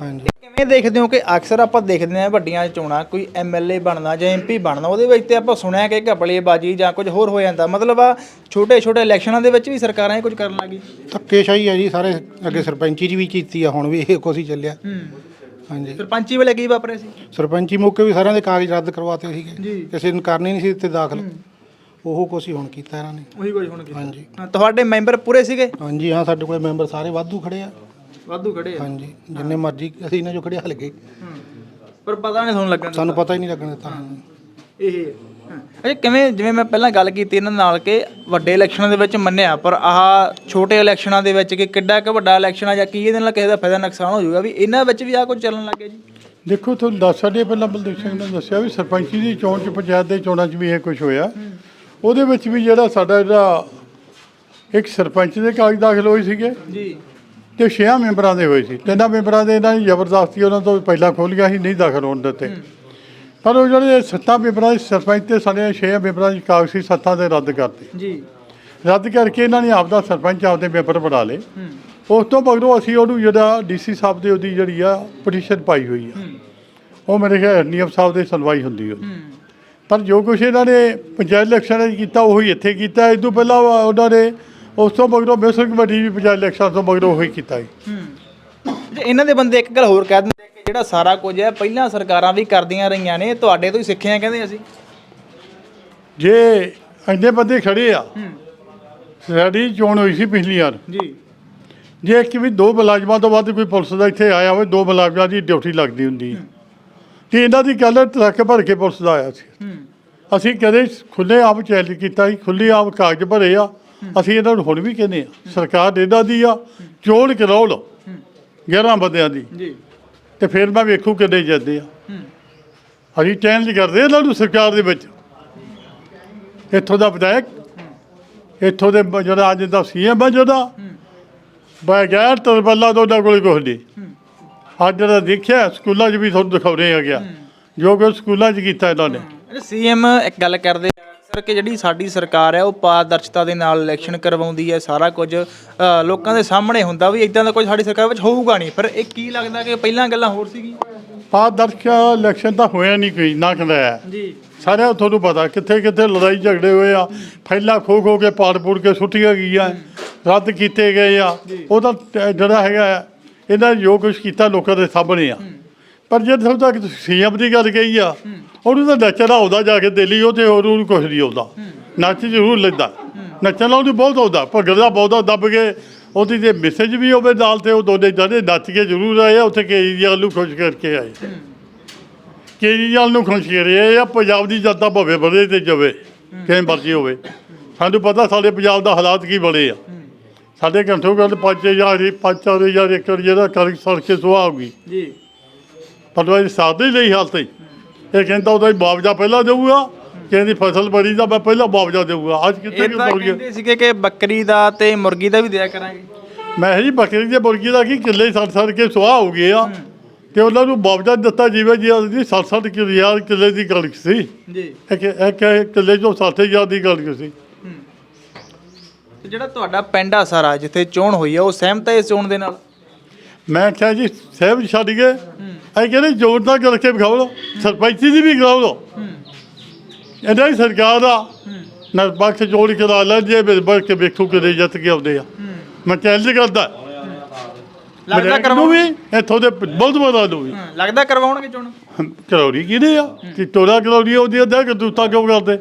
Speaker 5: ਹਾਂਜੀ।
Speaker 3: ਕਿਵੇਂ ਦੇਖਦੇ ਹੋ ਕਿ ਅਕਸਰ ਆਪਾਂ ਦੇਖਦੇ ਹਾਂ ਵੱਡੀਆਂ ਚੋਣਾਂ ਕੋਈ ਐਮਐਲਏ ਬਣਨਾ ਜਾਂ ਐਮਪੀ ਬਣਨਾ ਉਹਦੇ ਵਿੱਚ ਤੇ ਆਪਾਂ ਸੁਣਿਆ ਕਿ ਘਪਲੇਬਾਜ਼ੀ ਜਾਂ ਕੁਝ ਹੋਰ ਹੋ ਜਾਂਦਾ। ਮਤਲਬ ਆ ਛੋਟੇ ਛੋਟੇ ਇਲੈਕਸ਼ਨਾਂ ਦੇ ਵਿੱਚ ਵੀ ਸਰਕਾਰਾਂ ਇਹ ਕੁਝ ਕਰਨ ਲੱਗੀ
Speaker 5: ਧੱਕੇਸ਼ਾਹੀ ਹੈ ਜੀ ਸਾਰੇ ਅੱਗੇ ਸਰਪੰਚੀ 'ਚ ਵੀ ਕੀਤੀ ਆ ਹੁਣ ਵੀ ਇਹ ਕੁਛ ਹੀ ਚੱਲਿਆ। ਹਾਂਜੀ।
Speaker 3: ਸਰਪੰਚੀ ਵੇਲੇ ਕੀ ਵਾਪਰਿਆ ਸੀ?
Speaker 5: ਸਰਪੰਚੀ ਮੌਕੇ ਵੀ ਸਾਰਿਆਂ ਦੇ ਕਾਗਜ਼ ਰੱਦ ਕਰਵਾਤੇ ਸੀਗੇ।
Speaker 3: ਜੀ।
Speaker 5: ਕਿਸੇ ਨੂੰ ਕਰਨੀ ਨਹੀਂ ਸੀ ਦਿੱਤੇ ਦਾਖਲ। ਉਹ ਕੁਛ ਹੀ ਹੁਣ ਕੀਤਾ ਇਹਨਾਂ ਨੇ।
Speaker 3: ਉਹੀ ਕੁਝ ਹੁਣ ਕੀਤਾ।
Speaker 5: ਹਾਂਜੀ।
Speaker 3: ਹਾਂ, ਤੁਹਾਡੇ ਮੈਂਬਰ ਪੂਰੇ ਸੀਗੇ?
Speaker 5: ਹਾਂਜੀ ਹਾਂ ਸਾਡੇ ਕੋਲ ਮੈਂਬਰ ਸਾਰੇ ਵਾਧੂ ਖੜੇ ਆ।
Speaker 3: ਵਾਧੂ ਖੜੇ ਆ।
Speaker 5: ਹਾਂਜੀ ਜਿੰਨੇ ਮਰਜ਼ੀ ਅਸੀਂ ਇਹਨਾਂ ਚੋਂ ਖੜੇ ਹਲ ਗਏ
Speaker 3: ਹੂੰ। ਪਰ ਪਤਾ ਨਹੀਂ ਤੁਹਾਨੂੰ ਲੱਗਣ
Speaker 5: ਸਾਨੂੰ ਪਤਾ ਹੀ ਨਹੀਂ ਲੱਗਣ ਦਿੱਤਾ।
Speaker 3: ਇਹ। ਅੱਛਾ ਕਿਵੇਂ ਜਿਵੇਂ ਮੈਂ ਪਹਿਲਾਂ ਗੱਲ ਕੀਤੀ ਇਹਨਾਂ ਨਾਲ ਕਿ ਵੱਡੇ ਇਲੈਕਸ਼ਨਾਂ ਦੇ ਵਿੱਚ ਮੰਨਿਆ ਪਰ ਆਹ ਛੋਟੇ ਇਲੈਕਸ਼ਨਾਂ ਦੇ ਵਿੱਚ ਕਿ ਕਿੱਡਾ ਕੁ ਵੱਡਾ ਇਲੈਕਸ਼ਨ ਆ ਜਾਂ ਕੀ ਇਹਦੇ ਨਾਲ ਕਿਸੇ ਦਾ ਫਾਇਦਾ ਨੁਕਸਾਨ ਹੋ ਜਾਊਗਾ ਵੀ ਇਹਨਾਂ ਵਿੱਚ ਵੀ ਆਹ ਕੁਝ ਚੱਲਣ ਲੱਗ ਗਿਆ ਜੀ?
Speaker 1: ਦੇਖੋ ਤੁਹਾਨੂੰ ਦੱਸ ਸਾਡੇ ਪਹਿਲਾਂ ਬਲਦੇਵ ਸਿੰਘ ਨੇ ਦੱਸਿਆ ਵੀ ਸਰਪੰਚੀ ਦੀ ਚੋਣ ਚ ਪੰਚਾਇਤ ਦੇ ਚੋਣਾਂ 'ਚ ਵੀ ਇਹ ਕੁਝ ਹੋਇਆ। ਉਹਦੇ ਵਿੱਚ ਵੀ ਜਿਹੜਾ ਸਾਡਾ ਜਿਹੜਾ ਇੱਕ ਸਰਪੰਚ ਦੇ ਕਾਗਜ਼ ਦਾਖਲ ਹੋਏ ਸੀਗੇ।
Speaker 3: ਜੀ।
Speaker 1: ਤੇ ਛੇਆਂ ਮੈਂਬਰਾਂ ਦੇ ਹੋਏ ਸੀ। ਤਿੰਨਾਂ ਮੈਂਬਰਾਂ ਦੇ ਇਹਨਾਂ ਨੇ ਜ਼ਬਰਦਸਤੀ ਉਹਨਾਂ ਤੋਂ ਪਹਿਲਾਂ ਖੋਲ੍ਹਿਆ ਸੀ ਨਹੀਂ ਦਾਖਲ ਹੋਣ ਦਿੱਤੇ। ਪਰ ਉਹ ਜਿਹੜੇ ਸੱਤਾਂ ਮੈਂਬਰਾਂ ਦੇ ਸਰਪੰਚ ਤੇ ਸਾਡੇ ਛੇ ਮੈਂਬਰਾਂ ਦੀ ਕਾਗਜ਼ੀ ਸੱਤਾ ਦੇ ਰੱਦ ਕਰਤੇ।
Speaker 3: ਜੀ।
Speaker 1: ਰੱਦ ਕਰਕੇ ਇਹਨਾਂ ਨੇ ਆਪਦਾ ਸਰਪੰਚ ਆਪਦੇ ਮੈਂਬਰ ਬਣਾ ਲਏ। ਉਸ ਤੋਂ ਮਗਰੋਂ ਅਸੀਂ ਉਹਨੂੰ ਜਿਹੜਾ ਡੀਸੀ ਸਾਹਿਬ ਦੇ ਉਹਦੀ ਜਿਹੜੀ ਆ ਪਟੀਸ਼ਨ ਪਾਈ ਹੋਈ ਆ। ਉਹ ਮੇਰੇ ਖਿਆਲ ਨੀਅਮ ਸਾਹਿਬ ਦੇ ਸੁਣਵਾਈ ਹੁੰਦੀ ਹੋਈ ਪਰ ਜੋ ਕੁਛ ਇਹਨਾਂ ਨੇ ਪੰਚਾਇਤ ਇਲੈਕਸ਼ਨ 'ਚ ਕੀਤਾ ਉਹੀ ਇੱਥੇ ਕੀਤਾ। ਇਸ ਤੋਂ ਪਹਿਲਾਂ ਉਹਨਾਂ ਨੇ ਉਸ ਤੋਂ ਮਗਰੋਂ ਮਿਸਰ ਕਮੇਟੀ ਵੀ ਪੰਚਾਇਤ ਇਲੈਕਸ਼ਨ ਤੋਂ ਮਗਰੋਂ ਉਹੀ ਕੀਤਾ ਸੀ
Speaker 3: ਜੇ ਇਹਨਾਂ ਦੇ ਬੰਦੇ ਇੱਕ ਗੱਲ ਹੋਰ ਕਹਿ ਦਿੰਦੇ ਕਿ ਜਿਹੜਾ ਸਾਰਾ ਕੁਝ ਹੈ ਪਹਿਲਾਂ ਸਰਕਾਰਾਂ ਵੀ ਕਰਦੀਆਂ ਰਹੀਆਂ ਨੇ ਤੁਹਾਡੇ ਤੋਂ ਹੀ ਸਿੱਖਿਆ ਕਹਿੰਦੇ ਅਸੀਂ।
Speaker 1: ਜੇ ਇੰਨੇ ਬੰਦੇ ਖੜੇ ਆ ਸਾਡੀ ਚੋਣ ਹੋਈ ਸੀ ਪਿਛਲੀ ਵਾਰ।
Speaker 3: ਜੀ।
Speaker 1: ਜੇ ਇੱਕ ਵੀ ਦੋ ਮੁਲਾਜ਼ਮਾਂ ਤੋਂ ਵੱਧ ਕੋਈ ਪੁਲਿਸ ਦਾ ਇੱਥੇ ਆਇਆ ਹੋਵੇ ਦੋ ਮੁਲਾਜ਼ਮਾਂ ਦੀ ਡਿਊਟੀ ਲੱਗਦੀ ਹੁੰਦੀ ਹੈ। ਤੇ ਇਹਨਾਂ ਦੀ ਗੱਲ ਟਰੱਕ ਭਰ ਕੇ ਪੁਲਿਸ ਦਾ ਆਇਆ ਸੀ। ਅਸੀਂ ਕਦੇ ਖੁੱਲੇ ਆਪ ਚੈਲੰਜ ਕੀਤਾ ਸੀ ਖੁੱਲੇ ਆਪ ਕਾਗਜ਼ ਭਰੇ ਆ ਅਸੀਂ ਇਹਨਾਂ ਨੂੰ ਹੁਣ ਵੀ ਕਹਿੰਦੇ ਆ ਸਰਕਾਰ ਇਹਨਾਂ ਦੀ ਆ ਚੋਣ ਕਰਾਓ ਲੋ 11 ਬੰਦਿਆਂ ਦੀ।
Speaker 3: ਜੀ।
Speaker 1: ਤੇ ਫਿਰ ਮੈਂ ਵੇਖੂ ਕਿੱਡੇ ਜਾਂਦੇ ਆ। ਅਸੀਂ ਚੈਲੰਜ ਕਰਦੇ ਇਹਨਾਂ ਨੂੰ ਸਰਕਾਰ ਦੇ ਵਿੱਚ। ਇੱਥੋਂ ਦਾ ਵਿਧਾਇਕ ਇੱਥੋਂ ਦੇ ਜਿਹੜਾ ਅੱਜ ਦਾ ਸੀਐਮ ਆ ਜਿਹੜਾ ਬਗੈਰ ਤਰਬੱਲਾ ਤੋਂ ਉਹਨਾਂ ਕੋਲ ਕੁਛ ਨਹੀਂ। ਅੱਜ ਜਿਹੜਾ ਦੇਖਿਆ ਸਕੂਲਾਂ 'ਚ ਵੀ ਤੁਹਾਨੂੰ ਦਿਖਾਉਣੇ ਆ। ਗਿਆ ਜੋ ਕਿ ਸਕੂਲਾਂ 'ਚ ਕੀਤਾ ਇਹਨਾਂ ਨੇ।
Speaker 3: ਸੀਐਮ ਇੱਕ ਗੱਲ ਕਰਦੇ ਸਰ ਕਿ ਜਿਹੜੀ ਸਾਡੀ ਸਰਕਾਰ ਹੈ ਉਹ ਪਾਰਦਰਸ਼ਤਾ ਦੇ ਨਾਲ ਇਲੈਕਸ਼ਨ ਕਰਵਾਉਂਦੀ ਹੈ ਸਾਰਾ ਕੁਝ ਅ, ਲੋਕਾਂ ਦੇ ਸਾਹਮਣੇ ਹੁੰਦਾ ਵੀ ਇਦਾਂ ਦਾ ਕੁਝ ਸਾਡੀ ਸਰਕਾਰ ਵਿੱਚ ਹੋਊਗਾ ਨਹੀਂ। ਪਰ ਇਹ ਕੀ ਲੱਗਦਾ ਕਿ ਪਹਿਲਾਂ ਗੱਲਾਂ ਹੋਰ ਸੀਗੀ
Speaker 1: ਪਾਰਦਰਸ਼ਕ ਇਲੈਕਸ਼ਨ ਤਾਂ ਹੋਇਆ ਨਹੀਂ ਕੋਈ ਨਾ ਕਹਿੰਦਾ
Speaker 3: ਜੀ।
Speaker 1: ਸਾਰਿਆਂ ਨੂੰ ਤੁਹਾਨੂੰ ਪਤਾ ਕਿੱਥੇ ਕਿੱਥੇ ਲੜਾਈ ਝਗੜੇ ਹੋਏ ਆ। ਫੈਲਾ ਖੋ ਖੋ ਕੇ ਪਾੜ ਪੂੜ ਕੇ ਸੁੱਟੀਆਂ ਗਈਆਂ ਰੱਦ ਕੀਤੇ ਗਏ ਆ। ਉਹਦਾ ਟ- ਜਿਹੜਾ ਹੈਗਾ ਆ, ਇਹਨਾਂ ਨੇ ਜੋ ਕੁਝ ਕੀਤਾ ਲੋਕਾਂ ਦੇ ਸਾਹਮਣੇ ਆ। ਪਰ ਜੇ ਤੁਹਾਨੂੰ ਤੱਕ ਸੀਐਮ ਦੀ ਗੱਲ ਕਹੀ ਆ, ਉਹਨੂੰ ਤਾਂ ਨੱਚਣਾ ਆਉਂਦਾ ਜਾ ਕੇ ਦਿੱਲੀ ਉਹ ਤੇ ਹੋਰ ਉਹਨੂੰ ਕੁਝ ਨਹੀਂ ਆਉਂਦਾ। ਨੱਚ ਜ਼ਰੂਰ ਲੈਂਦਾ। ਨੱਚਣਾ ਉਹਨੂੰ ਬਹੁਤ ਆਉਂਦਾ ਭੰਗੜਾ ਬਹੁਤਾ ਦੱਬ ਕੇ ਉਹਦੀ ਜੇ ਮੈਸੇਜ ਵੀ ਹੋਵੇ ਨਾਲ ਤੇ ਉਹ ਦੋਨੇ ਜਾਣੇ ਨੱਚ ਕੇ ਜ਼ਰੂਰ ਆਏ ਆ, ਉੱਥੇ ਕੇਜਰੀਵਾਲ ਨੂੰ ਖੁਸ਼ ਕਰਕੇ ਆਏ। ਕੇਜਰੀਵਾਲ ਨੂੰ ਖੁਸ਼ ਕਰੇ ਆ, ਪੰਜਾਬ ਦੀ ਜਨਤਾ ਭਵੇ ਵਧੇ ਤੇ ਜਾਵੇ, ਕਿਵੇਂ ਮਰਜ਼ੀ ਹੋਵੇ। ਸਾਨੂੰ ਪਤਾ ਸਾਡੇ ਪੰਜਾਬ ਦਾ ਹਾਲਾਤ ਕੀ ਬਣੇ ਆ। ਸਾਡੇ ਘੰਟੋ ਘੰਟ 5000 ਹੀ 5000 ਏਕੜ ਜਿਹੜਾ ਕਣਕ ਸੜ ਸੁਆਹ ਹੋ ਗਈ।
Speaker 3: ਜੀ।
Speaker 1: ਪਰ ਉਹ ਸਾਦੇ ਹੀ ਲਈ ਹਾਲਤ ਹੀ ਇਹ ਕਹਿੰਦਾ ਉਹਦਾ ਮੁਆਵਜ਼ਾ ਪਹਿਲਾਂ ਦੇਊਗਾ ਕਹਿੰਦੀ ਫਸਲ ਬੜੀ ਦਾ ਮੈਂ ਪਹਿਲਾਂ ਮੁਆਵਜ਼ਾ ਦੇਊਗਾ। ਅੱਜ ਕਿੱਥੇ
Speaker 3: ਇਹ ਤਾਂ
Speaker 1: ਮੁਰਗੀ
Speaker 3: ਕਹਿੰਦੇ ਸੀਗੇ ਕਿ ਬੱਕਰੀ ਦਾ ਤੇ ਮੁਰਗੀ ਦਾ ਵੀ ਦਿਆ ਕਰਾਂਗੇ।
Speaker 1: ਮੈਂ ਕਿਹਾ ਜੀ ਬੱਕਰੀ ਦੇ ਮੁਰਗੀ ਦਾ ਕੀ ਕਿੱਲੇ ਸੜ ਸੜ ਕੇ ਸੁਆਹ ਹੋ ਗਏ ਆ। ਤੇ ਉਹਨਾਂ ਨੂੰ ਮੁਆਵਜ਼ਾ ਦਿੱਤਾ ਜਿਵੇਂ ਜੀ ਉਹਦੀ 60 ਕਿੱਲੇ ਕਿੱਲੇ ਦੀ ਕਣਕ ਸੀ।
Speaker 3: ਜੀ।
Speaker 1: ਇੱਕ ਇੱਕ ਕਿੱਲੇ ਚੋਂ 60000 ਦੀ ਕਣਕ ਸੀ।
Speaker 3: ਤੇ ਜਿਹੜਾ ਤੁਹਾਡਾ ਪਿੰਡ ਆ ਸਾਰਾ ਜਿੱਥੇ ਚੋਣ ਹੋਈ ਆ ਉਹ ਸਹਿਮਤ ਹੈ ਇਸ ਚੋਣ ਦੇ ਨਾਲ?
Speaker 1: ਮੈਂ ਕਿਹਾ ਜੀ ਸਹਿਬ ਛੱਡ ਗਏ। ਅਸੀਂ ਕਹਿੰਦੇ ਜੋਰ ਦਾ ਕਰਕੇ ਵਿਖਾਓ ਲੋ ਸਰਪੰਚੀ ਦੀ ਵੀ ਕਰਾਓ ਲੋ ਇਹਦਾ ਹੀ ਸਰਕਾਰ ਆ। ਨਰਪੱਖ ਜੋੜ ਕਰਾ ਲੈ ਜੇ ਬੜ ਕੇ ਵੇਖੋ ਕਿਤੇ ਜਿੱਤ ਕੇ ਆਉਂਦੇ ਆ। ਮੈਂ ਚੈਲੰਜ ਕਰਦਾ
Speaker 3: ਲੱਗਦਾ
Speaker 1: ਮੈਨੂੰ
Speaker 3: ਕਰਵਾਉਣ
Speaker 1: ਵੀ ਇੱਥੋਂ ਦੇ ਬਹੁਤ ਬੜਾ
Speaker 3: ਹਾਂ, ਲੱਗਦਾ ਕਰਵਾਉਣਗੇ ਚੋਣ।
Speaker 1: ਕਰੌੜੀ ਕਿਹਦੇ ਆ? ਕਿ ਤੋੜਾ ਕਰੌੜੀ ਉਹਦੀ ਅੱਧਾ ਕਿ ਦੂਤਾ ਕਿਉਂ ਕਰਦੇ?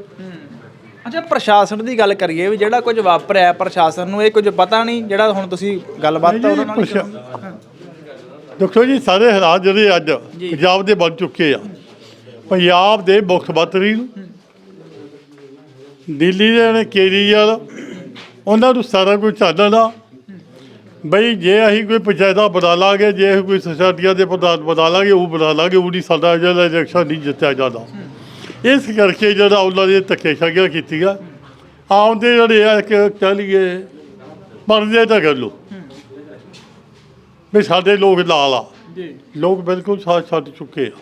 Speaker 3: ਅੱਛਾ ਪ੍ਰਸ਼ਾਸਨ ਦੀ ਗੱਲ ਕਰੀਏ ਵੀ ਜਿਹੜਾ ਕੁਝ ਵਾਪਰਿਆ ਪ੍ਰਸ਼ਾਸਨ ਨੂੰ ਇਹ ਕੁਝ ਪਤਾ ਨਹੀਂ ਜਿਹੜਾ ਹੁਣ ਤੁਸੀਂ ਗੱਲਬਾਤ ਤਾਂ ਉਹਨਾਂ ਨਾਲ।
Speaker 1: ਦੇਖੋ ਜੀ ਸਾਰੇ ਹਾਲਾਤ ਜਿਹੜੇ ਅੱਜ ਪੰਜਾਬ ਦੇ ਬਣ ਚੁੱਕੇ ਆ। ਪੰਜਾਬ ਦੇ ਮੁੱਖ ਮੰਤਰੀ ਦਿੱਲੀ ਦੇ ਨੇ ਕੇਜਰੀਵਾਲ ਉਹਨਾਂ ਨੂੰ ਸਾਰਾ ਕੁਝ ਚਾਹਦਾ ਬਈ ਜੇ ਅਸੀਂ ਕੋਈ ਪੰਚਾਇਤਾਂ ਬਣਾ ਲਾਂਗੇ ਜੇ ਕੋਈ ਸੁਸਾਇਟੀਆਂ ਦੇ ਪ੍ਰਧਾਨ ਬਣਾ ਲਾਂਗੇ ਉਹ ਬਣਾ ਲਾਂਗੇ ਉਹ ਨਹੀਂ ਸਾਡਾ ਜਿਹੜਾ ਇਲੈਕਸ਼ਨ ਨਹੀਂ ਜਿੱਤਿਆ ਜਾਂਦਾ। ਇਸ ਕਰਕੇ ਜਿਹੜਾ ਉਹਨਾਂ ਨੇ ਧੱਕੇਸ਼ਾਹੀਆਂ ਕੀਤੀਆਂ ਆਉਂਦੇ ਜਿਹੜੇ ਆ ਕਿ ਲਈਏ ਮਰਦੇ ਤਾਂ ਕਰ ਲੋ ਵੀ ਸਾਡੇ ਲੋਕ ਨਾਲ ਆ।
Speaker 3: ਜੀ।
Speaker 1: ਲੋਕ ਬਿਲਕੁਲ ਸਾਥ ਛੱਡ ਚੁੱਕੇ ਆ।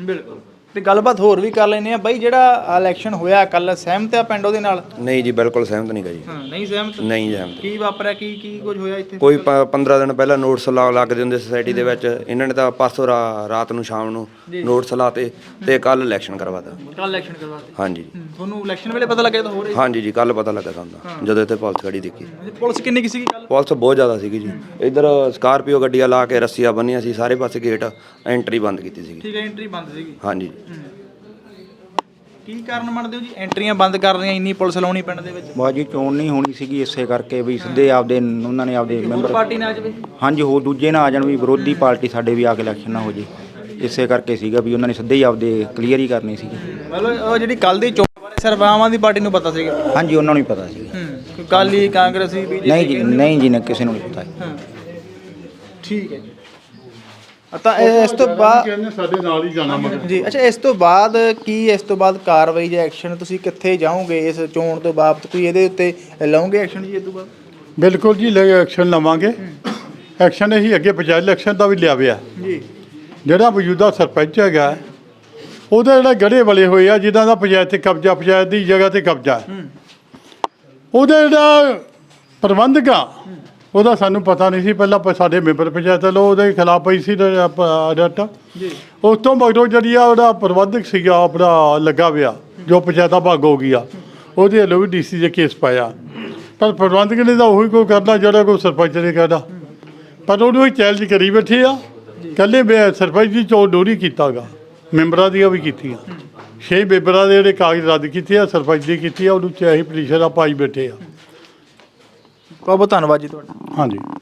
Speaker 3: ਬਿਲਕੁਲ। ਤੇ ਗੱਲਬਾਤ ਹੋਰ ਵੀ ਕਰ ਲੈਨੇ ਆ ਬਾਈ ਜਿਹੜਾ ਇਲੈਕਸ਼ਨ ਹੋਇਆ ਕੱਲ ਸਹਿਮਤ ਆ ਪਿੰਡ ਉਹਦੇ ਨਾਲ?
Speaker 4: ਨਹੀਂ ਜੀ ਬਿਲਕੁਲ ਸਹਿਮਤ ਨਹੀਂ ਗਾ ਜੀ।
Speaker 3: ਹਾਂ ਨਹੀਂ ਸਹਿਮਤ?
Speaker 4: ਨਹੀਂ ਸਹਿਮਤ।
Speaker 3: ਕੀ ਵਾਪਰਿਆ? ਕੀ ਕੀ ਕੁਝ ਹੋਇਆ ਇੱਥੇ?
Speaker 4: ਕੋਈ 15 ਦਿਨ ਪਹਿਲਾਂ ਨੋਟਿਸ ਲਾ ਲੱਗ ਜਾਂਦੇ ਸੋਸਾਇਟੀ ਦੇ ਵਿੱਚ। ਇਹਨਾਂ ਨੇ ਤਾਂ ਪਰਸੋਂ ਰਾ- ਰਾਤ ਨੂੰ ਸ਼ਾਮ ਨੂੰ ਨੋਟਿਸ ਲਾਤੇ ਤੇ ਕੱਲ ਇਲੈਕਸ਼ਨ ਕਰਵਾਤਾ।
Speaker 3: ਕੱਲ ਇਲੈਕਸ਼ਨ ਕਰਵਾਤੇ।
Speaker 4: ਹਾਂਜੀ।
Speaker 3: ਤੁਹਾਨੂੰ ਇਲੈਕਸ਼ਨ ਵੇਲੇ ਪਤਾ ਲੱਗਿਆ ਤਾਂ ਹੋ। ਰਹੀ
Speaker 4: ਹਾਂਜੀ ਜੀ ਕੱਲ ਪਤਾ ਲੱਗਾ ਸਾਨੂੰ ਤਾਂ, ਜਦੋਂ ਇੱਥੇ ਪੁਲਿਸ ਖੜੀ ਦੇਖੀ।
Speaker 3: ਪੁਲਿਸ ਕਿੰਨੀ ਕੀ ਸੀਗੀ ਕੱਲ
Speaker 4: ਪੁਲਿਸ ਬਹੁਤ ਜ਼ਿਆਦਾ ਸੀਗੀ ਜੀ। ਇੱਧਰ ਸਕਾਰਪੀਓ ਗੱਡੀਆਂ ਲਾ ਕੇ ਰੱਸੀਆਂ ਬੰਨੀਆਂ ਸੀ ਸਾਰੇ ਪਾਸੇ ਗੇਟ ਐਂਟਰੀ ਬੰਦ ਕੀਤੀ ਸੀਗੀ।
Speaker 3: ਠੀਕ ਹੈ ਐਂਟਰੀ ਬੰਦ ਸੀਗੀ।
Speaker 4: ਹਾਂਜੀ
Speaker 3: ਕੀ ਕਾਰਨ ਮੰਨਦੇ ਹੋ ਜੀ? ਐਂਟਰੀਆਂ ਬੰਦ ਕਰ ਰਹੀਆਂ ਇੰਨੀ ਪੁਲਿਸ ਲਾਉਣੀ ਪਿੰਡ ਦੇ ਵਿੱਚ।
Speaker 6: ਬਾਜੀ ਚੋਣ ਨਹੀਂ ਹੋਣੀ ਸੀਗੀ ਇਸੇ ਕਰਕੇ ਵੀ ਸਿੱਧੇ ਆਪਦੇ ਉਹਨਾਂ ਨੇ ਆਪਦੇ
Speaker 3: ਹੋਰ
Speaker 6: ਮੈਂਬਰ
Speaker 3: ਪਾਰਟੀ ਨਾ ਆ ਜਾਵੇ?
Speaker 6: ਹਾਂਜੀ ਹੋ ਦੂਜੇ ਨਾ ਆ ਜਾਣ ਵੀ ਵਿਰੋਧੀ ਪਾਰਟੀ ਸਾਡੇ ਵੀ ਆ ਕੇ ਇਲੈਕਸ਼ਨ ਨਾ ਹੋ ਜੇ। ਇਸੇ ਕਰਕੇ ਸੀਗਾ ਵੀ ਉਹਨਾਂ ਨੇ ਸਿੱਧੇ ਹੀ ਆਪਦੇ ਕਲੀਅਰ ਹੀ ਕਰਨੀ ਸੀਗੀ।
Speaker 3: ਮਤਲਬ ਉਹ ਜਿਹੜੀ ਕੱਲ ਦੀ ਚੋਣ ਬਾਰੇ ਸਿਰਫ ਆਮ ਆਦਮੀ ਪਾਰਟੀ ਨੂੰ ਪਤਾ ਸੀਗਾ?
Speaker 6: ਹਾਂਜੀ ਉਹਨਾਂ ਨੂੰ ਹੀ ਪਤਾ ਸੀ
Speaker 3: ਹੂੰ ਕਾਲੀ ਕਾਂਗਰਸੀ ਬੀਜੇਪੀ
Speaker 6: ਨਹੀਂ ਜੀ ਨਹੀਂ ਜੀ ਨਾ ਕਿਸੇ ਨੂੰ ਨਹੀਂ ਪਤਾ।
Speaker 3: ਠੀਕ ਹੈ ਜੀ। ਤਾਂ ਇਹ- ਇਸ ਤੋਂ ਬਾਅਦ
Speaker 1: ਕਹਿੰਦੇ ਸਾਡੇ ਨਾਲ ਹੀ ਜਾਣਾ ਮਗਰ।
Speaker 3: ਜੀ ਅੱਛਾ ਇਸ ਤੋਂ ਬਾਅਦ ਕੀ ਇਸ ਤੋਂ ਬਾਅਦ ਕਾਰਵਾਈ ਜਾਂ ਐਕਸ਼ਨ ਤੁਸੀਂ ਕਿੱਥੇ ਜਾਓਗੇ ਇਸ ਚੋਣ ਤੋਂ ਬਾਅਦ? ਕੋਈ ਇਹਦੇ ਉੱਤੇ ਲਓਗੇ ਐਕਸ਼ਨ ਜੀ ਇਸ ਤੋਂ ਬਾਅਦ?
Speaker 1: ਬਿਲਕੁਲ ਜੀ ਲੈ ਐਕਸ਼ਨ ਲਵਾਂਗੇ। ਐਕਸ਼ਨ ਅਸੀਂ ਅੱਗੇ ਪੰਚਾਇਤ ਇਲੈਕਸ਼ਨ ਦਾ ਵੀ ਲਿਆ ਵਿਆ
Speaker 3: ਜੀ।
Speaker 1: ਜਿਹੜਾ ਮੌਜੂਦਾ ਸਰਪੰਚ ਹੈਗਾ ਉਹਦੇ ਜਿਹੜੇ ਗੜੇ ਵਲੇ ਹੋਏ ਆ ਜਿਨ੍ਹਾਂ ਦਾ ਪੰਚਾਇਤ ਤੇ ਕਬਜ਼ਾ ਪੰਚਾਇਤ ਦੀ ਜਗ੍ਹਾ ਤੇ ਕਬਜ਼ਾ। ਉਹਦਾ ਜਿਹੜਾ ਪ੍ਰਬੰਧਕ ਆ ਉਹਦਾ ਸਾਨੂੰ ਪਤਾ ਨਹੀਂ ਸੀ ਪਹਿਲਾਂ ਪ- ਸਾਡੇ ਮੈਂਬਰ ਪੰਚਾਇਤ ਵੱਲੋਂ ਉਹਦੇ ਖਿਲਾਫ ਪਈ ਸੀ ਰਟ
Speaker 3: ਜੀ।
Speaker 1: ਉਸ ਤੋਂ ਮਗਰੋਂ ਜਿਹੜੀ ਆ ਉਹਦਾ ਪ੍ਰਬੰਧਕ ਸੀਗਾ ਆਪਣਾ ਲੱਗਾ ਪਿਆ ਜੋ ਪੰਚਾਇਤਾਂ ਭਾਗ ਹੋ ਗਿਆ ਉਹਦੇ ਵੱਲੋਂ ਵੀ ਡੀਸੀ ਦੇ ਕੇਸ ਪਾਇਆ। ਪਰ ਪ੍ਰਬੰਧਕ ਨੇ ਤਾਂ ਉਹੀ ਕੋਈ ਕਰਨਾ ਜਿਹੜਾ ਕੋਈ ਸਰਪੰਚ ਨੇ ਕਰਨਾ। ਪਰ ਉਹਨੂੰ ਹੀ ਚੈਲੰਜ ਕਰੀ ਬੈਠੇ ਆ। ਕੱਲੇ ਸਰਪੰਚ ਦੀ ਚੋਣ ਡੋਰੀ ਕੀਤਾਗਾ ਮੈਂਬਰਾਂ ਦੀਆਂ ਵੀ ਕੀਤੀਆਂ। ਛੇ ਮੈਂਬਰਾਂ ਦੇ ਜਿਹੜੇ ਕਾਗਜ਼ ਰੱਦ ਕੀਤੇ ਆ ਸਰਪੰਚ ਦੀ ਕੀਤੀ ਆ ਉਹਨੂੰ ਚਾਹੀ ਪਟੀਸ਼ਨ ਆ ਪਾਈ ਬੈਠੇ ਆ।
Speaker 3: ਬਹੁਤ ਬਹੁਤ ਧੰਨਵਾਦ ਜੀ ਤੁਹਾਡਾ।
Speaker 1: ਹਾਂਜੀ।